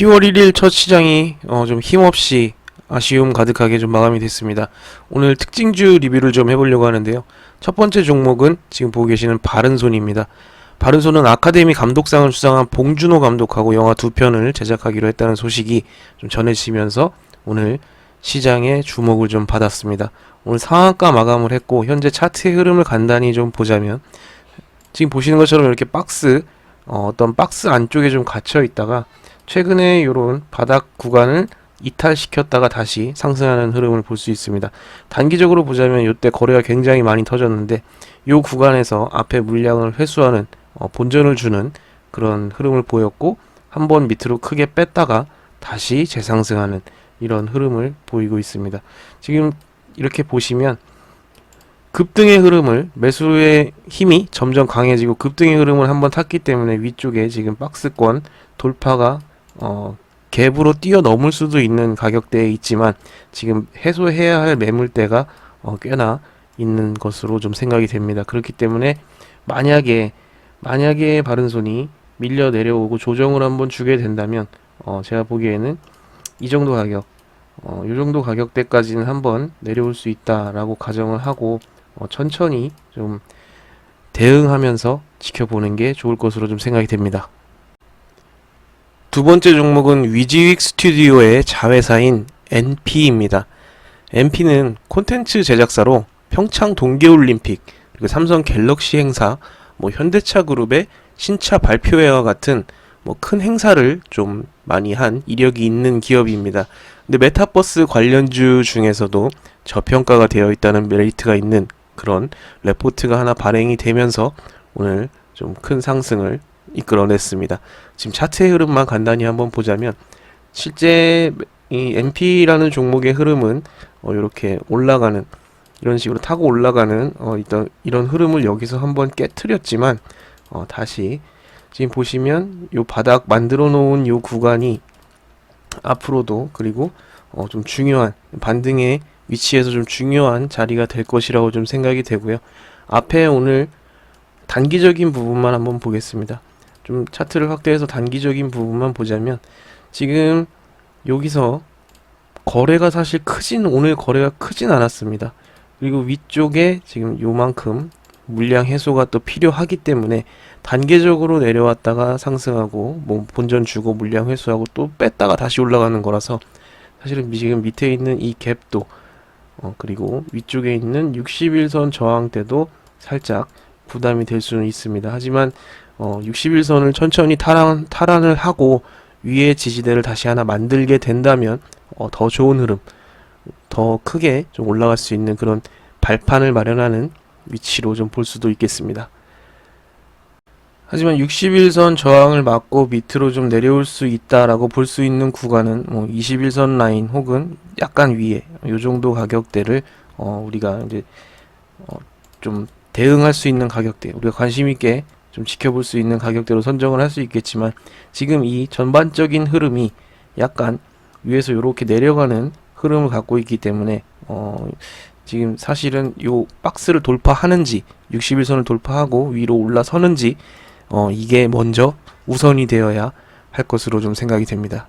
10월 1일 첫 시장이 어, 좀 힘없이 아쉬움 가득하게 좀 마감이 됐습니다. 오늘 특징주 리뷰를 좀 해보려고 하는데요. 첫 번째 종목은 지금 보고 계시는 바른손입니다. 바른손은 아카데미 감독상을 수상한 봉준호 감독하고 영화 두 편을 제작하기로 했다는 소식이 좀 전해지면서 오늘 시장에 주목을 좀 받았습니다. 오늘 상한가 마감을 했고 현재 차트의 흐름을 간단히 좀 보자면 지금 보시는 것처럼 이렇게 박스 어, 어떤 박스 안쪽에 좀 갇혀 있다가 최근에 이런 바닥 구간을 이탈시켰다가 다시 상승하는 흐름을 볼 수 있습니다. 단기적으로 보자면 이때 거래가 굉장히 많이 터졌는데 이 구간에서 앞에 물량을 회수하는 어, 본전을 주는 그런 흐름을 보였고 한 번 밑으로 크게 뺐다가 다시 재상승하는 이런 흐름을 보이고 있습니다. 지금 이렇게 보시면 급등의 흐름을 매수의 힘이 점점 강해지고 급등의 흐름을 한번 탔기 때문에 위쪽에 지금 박스권 돌파가 어 갭으로 뛰어넘을 수도 있는 가격대에 있지만 지금 해소해야 할 매물대가 어 꽤나 있는 것으로 좀 생각이 됩니다. 그렇기 때문에 만약에 만약에 바른손이 밀려 내려오고 조정을 한번 주게 된다면 어 제가 보기에는 이 정도 가격 어, 이 정도 가격대까지는 한번 내려올 수 있다라고 가정을 하고 어, 천천히 좀 대응하면서 지켜보는 게 좋을 것으로 좀 생각이 됩니다. 두 번째 종목은 위지윅 스튜디오의 자회사인 NP입니다. NP는 콘텐츠 제작사로 평창 동계올림픽 그리고 삼성 갤럭시 행사, 뭐 현대차 그룹의 신차 발표회와 같은 뭐 큰 행사를 좀 많이 한 이력이 있는 기업입니다. 근데 메타버스 관련주 중에서도 저평가가 되어 있다는 메리트가 있는 그런 레포트가 하나 발행이 되면서 오늘 좀 큰 상승을 이끌어냈습니다. 지금 차트의 흐름만 간단히 한번 보자면 실제 이 MP라는 종목의 흐름은 어, 이렇게 올라가는 이런 식으로 타고 올라가는 어, 이런 이런 흐름을 여기서 한번 깨트렸지만 어, 다시 지금 보시면 요 바닥 만들어 놓은 요 구간이 앞으로도 그리고 어, 좀 중요한 반등의 위치에서 좀 중요한 자리가 될 것이라고 좀 생각이 되고요. 앞에 오늘 단기적인 부분만 한번 보겠습니다. 좀 차트를 확대해서 단기적인 부분만 보자면 지금 여기서 거래가 사실 크진 오늘 거래가 크진 않았습니다. 그리고 위쪽에 지금 요만큼 물량 해소가 또 필요하기 때문에 단계적으로 내려왔다가 상승하고 뭐 본전 주고 물량 회수하고 또 뺐다가 다시 올라가는 거라서 사실은 지금 밑에 있는 이 갭도 어 그리고 위쪽에 있는 61선 저항대도 살짝 부담이 될 수는 있습니다. 하지만 어 61선을 천천히 탈환 탈환을 하고 위에 지지대를 다시 하나 만들게 된다면 어, 더 좋은 흐름, 더 크게 좀 올라갈 수 있는 그런 발판을 마련하는 위치로 좀 볼 수도 있겠습니다. 하지만 61선 저항을 막고 밑으로 좀 내려올 수 있다라고 볼 수 있는 구간은 뭐 21선 라인 혹은 약간 위에 요 정도 가격대를 어 우리가 이제 어 좀 대응할 수 있는 가격대 우리가 관심 있게 좀 지켜볼 수 있는 가격대로 선정을 할 수 있겠지만 지금 이 전반적인 흐름이 약간 위에서 이렇게 내려가는 흐름을 갖고 있기 때문에 어 지금 사실은 요 박스를 돌파하는지 61선을 돌파하고 위로 올라서는지 어 이게 먼저 우선이 되어야 할 것으로 좀 생각이 됩니다.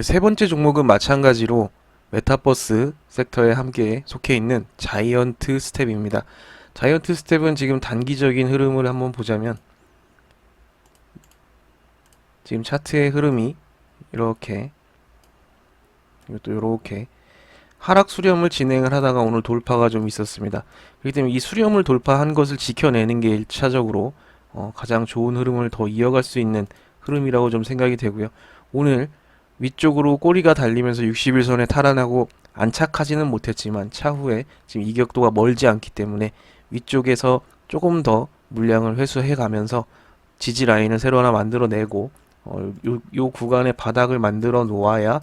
세 번째 종목은 마찬가지로 메타버스 섹터에 함께 속해 있는 자이언트 스텝입니다. 자이언트 스텝은 지금 단기적인 흐름을 한번 보자면 지금 차트의 흐름이 이렇게 이것도 이렇게 하락 수렴을 진행을 하다가 오늘 돌파가 좀 있었습니다. 그렇기 때문에 이 수렴을 돌파한 것을 지켜내는 게 1차적으로 어, 가장 좋은 흐름을 더 이어갈 수 있는 흐름이라고 좀 생각이 되고요. 오늘 위쪽으로 꼬리가 달리면서 61선에 탈환하고 안착하지는 못했지만 차후에 지금 이격도가 멀지 않기 때문에 위쪽에서 조금 더 물량을 회수해 가면서 지지 라인을 새로 하나 만들어내고 어, 요, 요 구간의 바닥을 만들어 놓아야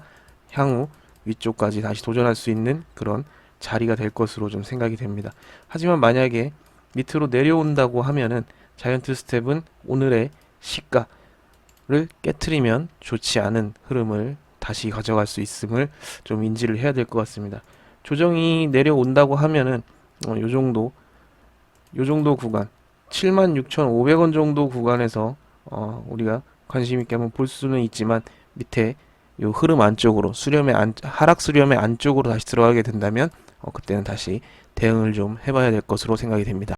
향후 위쪽까지 다시 도전할 수 있는 그런 자리가 될 것으로 좀 생각이 됩니다. 하지만 만약에 밑으로 내려온다고 하면은 자이언트 스텝은 오늘의 시가를 깨트리면 좋지 않은 흐름을 다시 가져갈 수 있음을 좀 인지를 해야 될 것 같습니다. 조정이 내려온다고 하면은 어, 요 정도 요 정도 구간 76,500원 정도 구간에서 어, 우리가 관심 있게 한번 볼 수는 있지만 밑에 요 흐름 안쪽으로 수렴의 안, 하락 수렴의 안쪽으로 다시 들어가게 된다면 어, 그때는 다시 대응을 좀 해봐야 될 것으로 생각이 됩니다.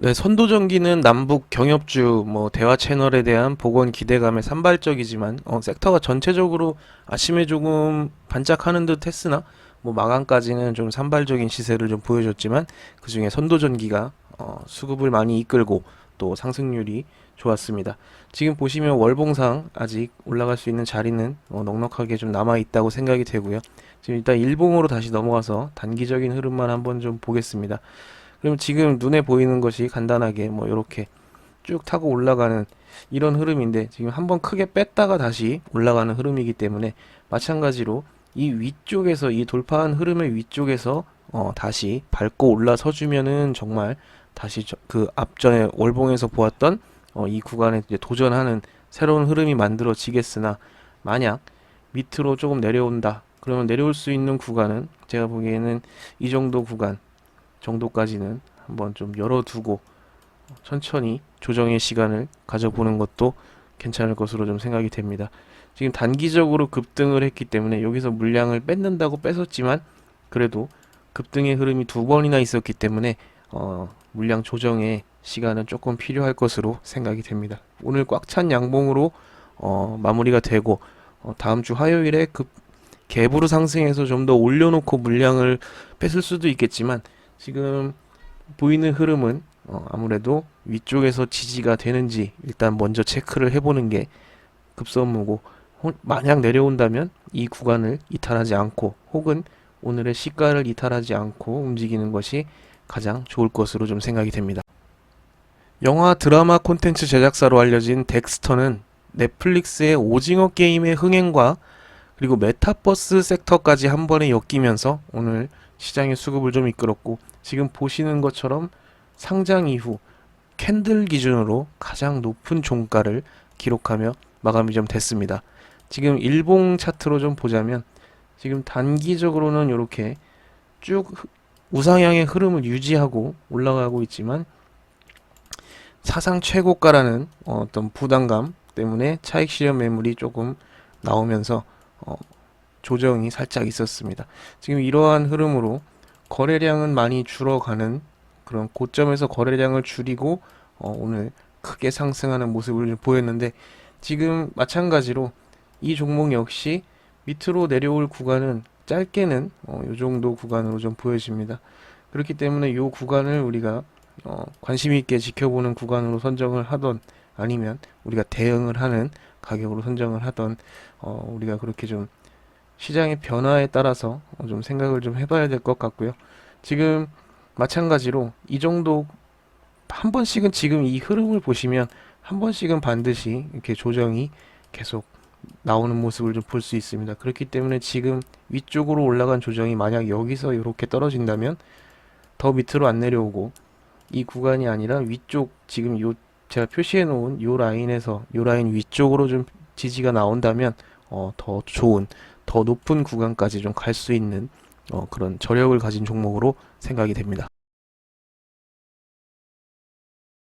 네, 선도전기는 남북 경협주 뭐 대화 채널에 대한 복원 기대감에 산발적이지만 어, 섹터가 전체적으로 아침에 조금 반짝하는 듯 했으나 뭐 마감까지는 좀 산발적인 시세를 좀 보여줬지만 그 중에 선도전기가 어, 수급을 많이 이끌고 또 상승률이 좋았습니다. 지금 보시면 월봉상 아직 올라갈 수 있는 자리는 어, 넉넉하게 좀 남아 있다고 생각이 되고요. 지금 일단 일봉으로 다시 넘어가서 단기적인 흐름만 한번 좀 보겠습니다. 그럼 지금 눈에 보이는 것이 간단하게 뭐 이렇게 쭉 타고 올라가는 이런 흐름인데 지금 한번 크게 뺐다가 다시 올라가는 흐름이기 때문에 마찬가지로 이 위쪽에서 이 돌파한 흐름의 위쪽에서 어 다시 밟고 올라서 주면은 정말 다시 저- 그 앞전에 월봉에서 보았던 어 이 구간에 이제 도전하는 새로운 흐름이 만들어지겠으나 만약 밑으로 조금 내려온다 그러면 내려올 수 있는 구간은 제가 보기에는 이 정도 구간 정도까지는 한번 좀 열어두고 천천히 조정의 시간을 가져보는 것도 괜찮을 것으로 좀 생각이 됩니다. 지금 단기적으로 급등을 했기 때문에 여기서 물량을 뺏는다고 뺏었지만 그래도 급등의 흐름이 두 번이나 있었기 때문에 어, 물량 조정의 시간은 조금 필요할 것으로 생각이 됩니다. 오늘 꽉 찬 양봉으로 어, 마무리가 되고 어, 다음 주 화요일에 급 갭으로 상승해서 좀 더 올려놓고 물량을 뺏을 수도 있겠지만 지금 보이는 흐름은 어, 아무래도 위쪽에서 지지가 되는지 일단 먼저 체크를 해보는 게 급선무고 호- 만약 내려온다면 이 구간을 이탈하지 않고 혹은 오늘의 시가를 이탈하지 않고 움직이는 것이 가장 좋을 것으로 좀 생각이 됩니다. 영화 드라마 콘텐츠 제작사로 알려진 덱스터는 넷플릭스의 오징어 게임의 흥행과 그리고 메타버스 섹터까지 한 번에 엮이면서 오늘 시장의 수급을 좀 이끌었고 지금 보시는 것처럼 상장 이후 캔들 기준으로 가장 높은 종가를 기록하며 마감이 좀 됐습니다. 지금 일봉 차트로 좀 보자면 지금 단기적으로는 이렇게 쭉 흐- 우상향의 흐름을 유지하고 올라가고 있지만 사상 최고가라는 어, 어떤 부담감 때문에 차익 실현 매물이 조금 나오면서 어, 조정이 살짝 있었습니다. 지금 이러한 흐름으로 거래량은 많이 줄어가는 그런 고점에서 거래량을 줄이고 어, 오늘 크게 상승하는 모습을 보였는데 지금 마찬가지로 이 종목 역시 밑으로 내려올 구간은 짧게는 어, 이 정도 구간으로 좀 보여집니다. 그렇기 때문에 이 구간을 우리가 어, 관심 있게 지켜보는 구간으로 선정을 하던 아니면 우리가 대응을 하는 가격으로 선정을 하던 어, 우리가 그렇게 좀 시장의 변화에 따라서 어, 좀 생각을 좀 해봐야 될 것 같고요. 지금 마찬가지로 이 정도 한 번씩은 지금 이 흐름을 보시면 한 번씩은 반드시 이렇게 조정이 계속 나오는 모습을 좀 볼 수 있습니다. 그렇기 때문에 지금 위쪽으로 올라간 조정이 만약 여기서 이렇게 떨어진다면 더 밑으로 안 내려오고 이 구간이 아니라 위쪽 지금 요 제가 표시해 놓은 요 라인에서 요 라인 위쪽으로 좀 지지가 나온다면 어, 더 좋은 더 높은 구간까지 좀 갈 수 있는 어, 그런 저력을 가진 종목으로 생각이 됩니다.